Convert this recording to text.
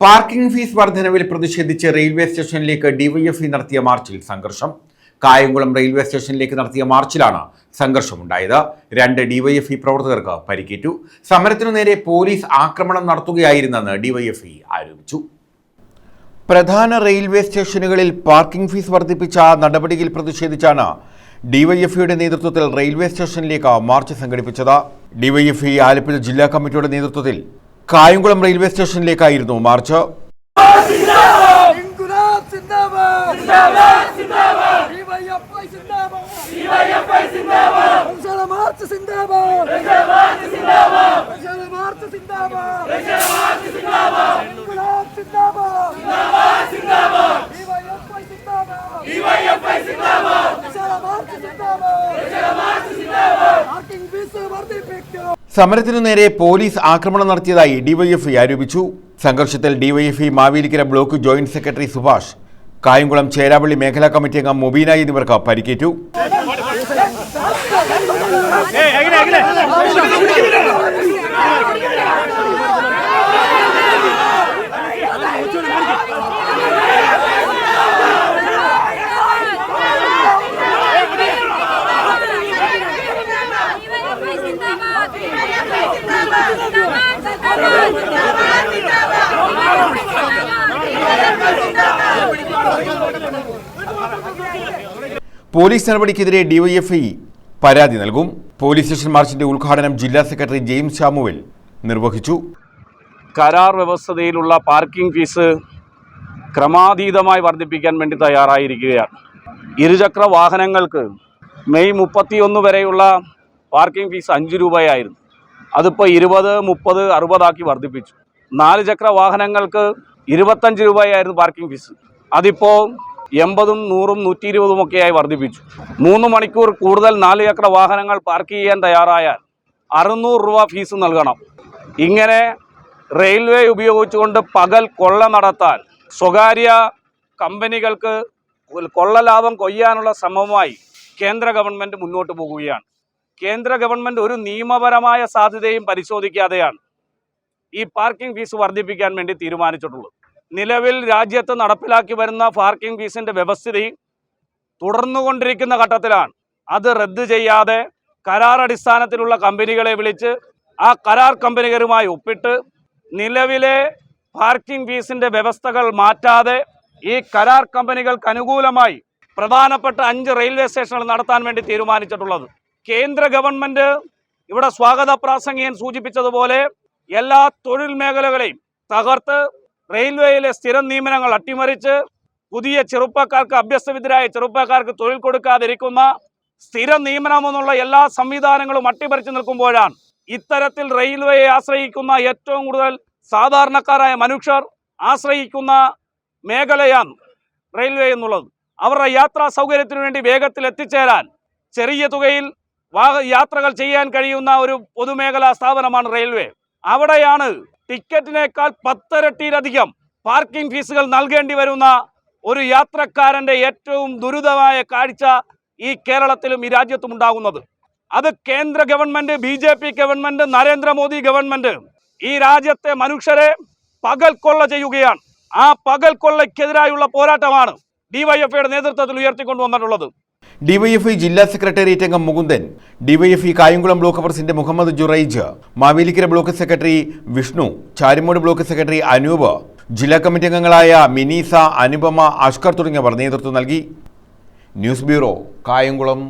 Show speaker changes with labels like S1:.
S1: Parking fees വർധനവിൽ പ്രതിഷേധിച്ച് railway സ്റ്റേഷനിലേക്ക് DYFI നടത്തിയ മാർച്ചിൽ സംഘർഷം. കായംകുളം റെയിൽവേ സ്റ്റേഷനിലേക്ക് നടത്തിയ മാർച്ചിലാണ് സംഘർഷമുണ്ടായത്. രണ്ട് ഡിവൈഎഫ്ഇ പ്രവർത്തകർക്ക് പരിക്കേറ്റു. സമരത്തിനു നേരെ പോലീസ് ആക്രമണം നടത്തുകയായിരുന്നെന്ന് ഡിവൈഎഫ്ഇ ആരോപിച്ചു. പ്രധാന റെയിൽവേ സ്റ്റേഷനുകളിൽ പാർക്കിംഗ് ഫീസ് വർദ്ധിപ്പിച്ച നടപടിയിൽ പ്രതിഷേധിച്ചാണ് ഡിവൈഎഫ്ഇയുടെ നേതൃത്വത്തിൽ റെയിൽവേ സ്റ്റേഷനിലേക്ക് മാർച്ച് സംഘടിപ്പിച്ചത്. ഡിവൈഎഫ്ഇ ആലപ്പുഴ ജില്ലാ കമ്മിറ്റിയുടെ നേതൃത്വത്തിൽ കായംകുളം റെയിൽവേ സ്റ്റേഷനിലേക്കായിരുന്നു മാർച്ച്.
S2: വർദ്ധിപ്പിക്കും.
S1: സമരത്തിനു നേരെ പോലീസ് ആക്രമണം നടത്തിയതായി ഡിവൈഎഫ്ഇ ആരോപിച്ചു. സംഘർഷത്തിൽ D Y F I Mavelikkara block joint secretary Subhash Kayamkulam Cheravally മേഖലാ കമ്മിറ്റി അംഗം മുബീന എന്നിവർക്ക് പരിക്കേറ്റു. പോലീസ് നടപടിക്കെതിരെ ഡിവൈഎഫ്ഐ പരാതി നൽകും. പോലീസ് സ്റ്റേഷൻ മാർച്ചിന്റെ ഉദ്ഘാടനം ജില്ലാ സെക്രട്ടറി ജെയിംസ് ഷാമുവിൽ നിർവഹിച്ചു.
S3: കരാർ വ്യവസ്ഥതയിലുള്ള പാർക്കിംഗ് ഫീസ് ക്രമാതീതമായി വർദ്ധിപ്പിക്കാൻ വേണ്ടി തയ്യാറായിരിക്കുകയാണ്. ഇരുചക്ര വാഹനങ്ങൾക്ക് മെയ് മുപ്പത്തിയൊന്ന് വരെയുള്ള പാർക്കിംഗ് ഫീസ് അഞ്ച് രൂപയായിരുന്നു. അതിപ്പോൾ ഇരുപത് മുപ്പത് അറുപതാക്കി വർദ്ധിപ്പിച്ചു. നാല് ചക്ര വാഹനങ്ങൾക്ക് ഇരുപത്തഞ്ച് രൂപയായിരുന്നു പാർക്കിംഗ് ഫീസ്. അതിപ്പോൾ എൺപതും നൂറും നൂറ്റി ഇരുപതും ഒക്കെയായി വർദ്ധിപ്പിച്ചു. മൂന്ന് മണിക്കൂർ കൂടുതൽ നാല് ചക്ര വാഹനങ്ങൾ പാർക്ക് ചെയ്യാൻ തയ്യാറായാൽ അറുന്നൂറ് രൂപ ഫീസ് നൽകണം. ഇങ്ങനെ റെയിൽവേ ഉപയോഗിച്ചുകൊണ്ട് പകൽ കൊള്ള നടത്താൻ സ്വകാര്യ കമ്പനികൾക്ക് കൊള്ള ലാഭം കൊയ്യാനുള്ള ശ്രമവുമായി കേന്ദ്ര ഗവൺമെന്റ് മുന്നോട്ട് പോകുകയാണ്. കേന്ദ്ര ഗവൺമെന്റ് ഒരു നിയമപരമായ സാധ്യതയും പരിശോധിക്കാതെയാണ് ഈ പാർക്കിംഗ് ഫീസ് വർദ്ധിപ്പിക്കാൻ വേണ്ടി തീരുമാനിച്ചിട്ടുള്ളത്. നിലവിൽ രാജ്യത്ത് നടപ്പിലാക്കി വരുന്ന പാർക്കിംഗ് ഫീസിന്റെ വ്യവസ്ഥിതി തുടർന്നുകൊണ്ടിരിക്കുന്ന ഘട്ടത്തിലാണ്. അത് റദ്ദ് ചെയ്യാതെ കരാർ അടിസ്ഥാനത്തിലുള്ള കമ്പനികളെ വിളിച്ച് ആ കരാർ കമ്പനികളുമായി ഒപ്പിട്ട് നിലവിലെ പാർക്കിംഗ് ഫീസിന്റെ വ്യവസ്ഥകൾ മാറ്റാതെ ഈ കരാർ കമ്പനികൾക്ക് അനുകൂലമായി പ്രധാനപ്പെട്ട അഞ്ച് റെയിൽവേ സ്റ്റേഷനുകൾ നടത്താൻ വേണ്ടി തീരുമാനിച്ചിട്ടുള്ളത്. കേന്ദ്ര ഗവൺമെന്റ് ഇവിടെ സ്വാഗത പ്രാസംഗികൻ സൂചിപ്പിച്ചതുപോലെ എല്ലാ തൊഴിൽ മേഖലകളെയും തകർത്ത് റെയിൽവേയിലെ സ്ഥിരം നിയമനങ്ങൾ അട്ടിമറിച്ച് പുതിയ ചെറുപ്പക്കാർക്ക് അഭ്യസ്തവിദ്യരായ ചെറുപ്പക്കാർക്ക് തൊഴിൽ കൊടുക്കാതിരിക്കുന്ന സ്ഥിര നിയമനമെന്നുള്ള എല്ലാ സംവിധാനങ്ങളും അട്ടിമറിച്ച് നിൽക്കുമ്പോഴാണ് ഇത്തരത്തിൽ റെയിൽവേയെ ആശ്രയിക്കുന്ന ഏറ്റവും കൂടുതൽ സാധാരണക്കാരായ മനുഷ്യർ ആശ്രയിക്കുന്ന മേഖലയാണ് റെയിൽവേ എന്നുള്ളത്. അവരുടെ യാത്രാ സൗകര്യത്തിനു വേണ്ടി വേഗത്തിൽ എത്തിച്ചേരാൻ ചെറിയ തുകയിൽ യാത്രകൾ ചെയ്യാൻ കഴിയുന്ന ഒരു പൊതുമേഖലാ സ്ഥാപനമാണ് റെയിൽവേ. അവിടെയാണ് ടിക്കറ്റിനേക്കാൾ പത്തരട്ടിയിലധികം പാർക്കിംഗ് ഫീസുകൾ നൽകേണ്ടി വരുന്ന ഒരു യാത്രക്കാരന്റെ ഏറ്റവും ദുരിതമായ കാഴ്ച ഈ കേരളത്തിലും ഈ രാജ്യത്തും ഉണ്ടാകുന്നത്. അത് കേന്ദ്ര government B J P government Narendra Modi government ഈ രാജ്യത്തെ മനുഷ്യരെ പകൽ കൊള്ള ചെയ്യുകയാണ്. ആ പകൽ കൊള്ളയ്ക്കെതിരായുള്ള പോരാട്ടമാണ് ഡിവൈഎഫ്ഐയുടെ നേതൃത്വത്തിൽ ഉയർത്തിക്കൊണ്ടുവന്നിട്ടുള്ളത്.
S1: ഡിവൈഎഫ്ഐ ജില്ലാ സെക്രട്ടേറിയറ്റ് അംഗം Mukundan D Y F I Kayamkulam block president Muhammad Juraij Mavelikkara block secretary Vishnu Charimod block secretary Anoop ജില്ലാ കമ്മിറ്റി അംഗങ്ങളായ മിനീസ അനുപമ അഷ്കർ തുടങ്ങിയവർ നേതൃത്വം നൽകി. News bureau Kayamkulam.